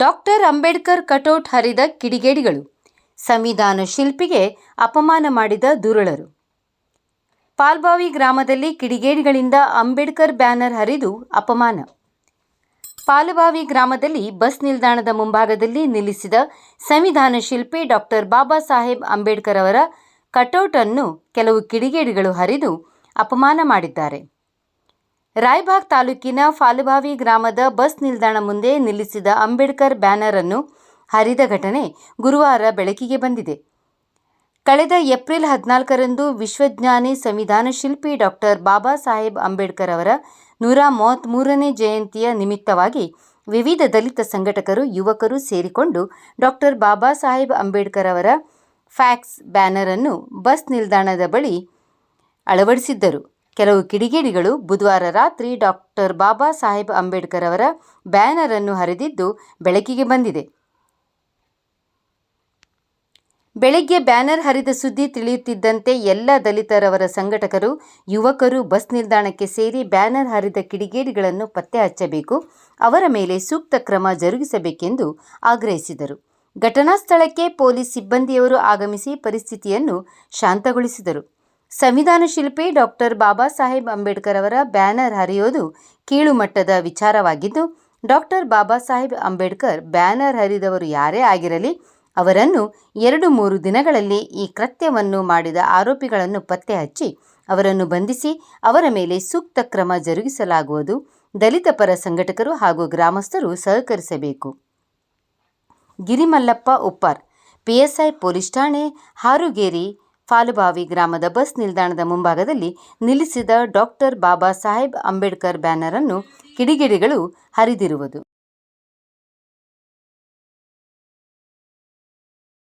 Doctor Ambedkar cutout ಹರಿದ ಕಿಡಿಗೇಡಿಗಳು. ಸಂವಿಧಾನ ಶಿಲ್ಪಿಗೆ ಅಪಮಾನ ಮಾಡಿದ ದುರುಳರು. ಪಾಲ್ಬಾವಿ ಗ್ರಾಮದಲ್ಲಿ ಕಿಡಿಗೇಡಿಗಳಿಂದ ಅಂಬೇಡ್ಕರ್ ಬ್ಯಾನರ್ ಹರಿದು ಅಪಮಾನ. ಪಾಲಬಾವಿ ಗ್ರಾಮದಲ್ಲಿ ಬಸ್ ನಿಲ್ದಾಣದ ಮುಂಭಾಗದಲ್ಲಿ ನಿಲ್ಲಿಸಿದ ಸಂವಿಧಾನ ಶಿಲ್ಪಿ ಡಾಕ್ಟರ್ ಬಾಬಾ ಸಾಹೇಬ್ ಅಂಬೇಡ್ಕರ್ ಅವರ ಕಟೌಟ್ ಅನ್ನು ಕೆಲವು ಕಿಡಿಗೇಡಿಗಳು ಹರಿದು ಅಪಮಾನ ಮಾಡಿದ್ದಾರೆ. ರಾಯಬಾಗ್ ತಾಲೂಕಿನ ಫಾಲುಬಾವಿ ಗ್ರಾಮದ ಬಸ್ ನಿಲ್ದಾಣ ಮುಂದೆ ನಿಲ್ಲಿಸಿದ ಅಂಬೇಡ್ಕರ್ ಬ್ಯಾನರ್ ಅನ್ನು ಹರಿದ ಘಟನೆ ಗುರುವಾರ ಬೆಳಕಿಗೆ ಬಂದಿದೆ. ಕಳೆದ ಏಪ್ರಿಲ್ ಹದಿನಾಲ್ಕರಂದು ವಿಶ್ವಜ್ಞಾನಿ ಸಂವಿಧಾನ ಶಿಲ್ಪಿ ಡಾಕ್ಟರ್ ಬಾಬಾ ಸಾಹೇಬ್ ಅಂಬೇಡ್ಕರ್ ಅವರ ನೂರ ಮೂವತ್ತ್ಮೂರನೇ ಜಯಂತಿಯ ನಿಮಿತ್ತವಾಗಿ ವಿವಿಧ ದಲಿತ ಸಂಘಟಕರು, ಯುವಕರು ಸೇರಿಕೊಂಡು ಡಾಕ್ಟರ್ ಬಾಬಾ ಸಾಹೇಬ್ ಅಂಬೇಡ್ಕರ್ ಅವರ ಫ್ಯಾಕ್ಸ್ ಬ್ಯಾನರ್ ಅನ್ನು ಬಸ್ ನಿಲ್ದಾಣದ ಬಳಿ ಅಳವಡಿಸಿದ್ದರು. ಕೆಲವು ಕಿಡಿಗೇಡಿಗಳು ಬುಧವಾರ ರಾತ್ರಿ ಡಾಕ್ಟರ್ ಬಾಬಾ ಸಾಹೇಬ್ ಅಂಬೇಡ್ಕರ್ ಅವರ ಬ್ಯಾನರ್ ಅನ್ನು ಹರಿದಿದ್ದು ಬೆಳಕಿಗೆ ಬಂದಿದೆ. ಬೆಳಗ್ಗೆ ಬ್ಯಾನರ್ ಹರಿದ ಸುದ್ದಿ ತಿಳಿಯುತ್ತಿದ್ದಂತೆ ಎಲ್ಲ ದಲಿತರವರ ಸಂಘಟಕರು, ಯುವಕರು ಬಸ್ ನಿಲ್ದಾಣಕ್ಕೆ ಸೇರಿ ಬ್ಯಾನರ್ ಹರಿದ ಕಿಡಿಗೇಡಿಗಳನ್ನು ಪತ್ತೆ ಹಚ್ಚಬೇಕು, ಅವರ ಮೇಲೆ ಸೂಕ್ತ ಕ್ರಮ ಜರುಗಿಸಬೇಕೆಂದು ಆಗ್ರಹಿಸಿದರು. ಘಟನಾ ಸ್ಥಳಕ್ಕೆ ಪೊಲೀಸ್ ಸಿಬ್ಬಂದಿಯವರು ಆಗಮಿಸಿ ಪರಿಸ್ಥಿತಿಯನ್ನು ಶಾಂತಗೊಳಿಸಿದರು. ಸಂವಿಧಾನ ಶಿಲ್ಪಿ ಡಾಕ್ಟರ್ ಬಾಬಾ ಸಾಹೇಬ್ ಅಂಬೇಡ್ಕರ್ ಅವರ ಬ್ಯಾನರ್ ಹರಿಯೋದು ಕೀಳುಮಟ್ಟದ ವಿಚಾರವಾಗಿದ್ದು, ಡಾಕ್ಟರ್ ಬಾಬಾ ಸಾಹೇಬ್ ಅಂಬೇಡ್ಕರ್ ಬ್ಯಾನರ್ ಹರಿದವರು ಯಾರೇ ಆಗಿರಲಿ, ಅವರನ್ನು ಎರಡು ಮೂರು ದಿನಗಳಲ್ಲಿ ಈ ಕೃತ್ಯವನ್ನು ಮಾಡಿದ ಆರೋಪಿಗಳನ್ನು ಪತ್ತೆ ಹಚ್ಚಿ ಅವರನ್ನು ಬಂಧಿಸಿ ಅವರ ಮೇಲೆ ಸೂಕ್ತ ಕ್ರಮ ಜರುಗಿಸಲಾಗುವುದು. ದಲಿತ ಪರ ಸಂಘಟಕರು ಹಾಗೂ ಗ್ರಾಮಸ್ಥರು ಸಹಕರಿಸಬೇಕು. ಗಿರಿಮಲ್ಲಪ್ಪ ಉಪ್ಪಾರ್, ಪಿಎಸ್ಐ ಪೊಲೀಸ್ ಠಾಣೆ, ಹಾರುಗೇರಿ ಫಾಲುಬಾವಿ ಗ್ರಾಮದ ಬಸ್ ನಿಲ್ದಾಣದ ಮುಂಭಾಗದಲ್ಲಿ ನಿಲ್ಲಿಸಿದ ಡಾಕ್ಟರ್ ಬಾಬಾ ಸಾಹೇಬ್ ಅಂಬೇಡ್ಕರ್ ಬ್ಯಾನರ್ ಅನ್ನು ಕಿಡಿಗೇಡಿಗಳು ಹರಿದಿರುವುದು.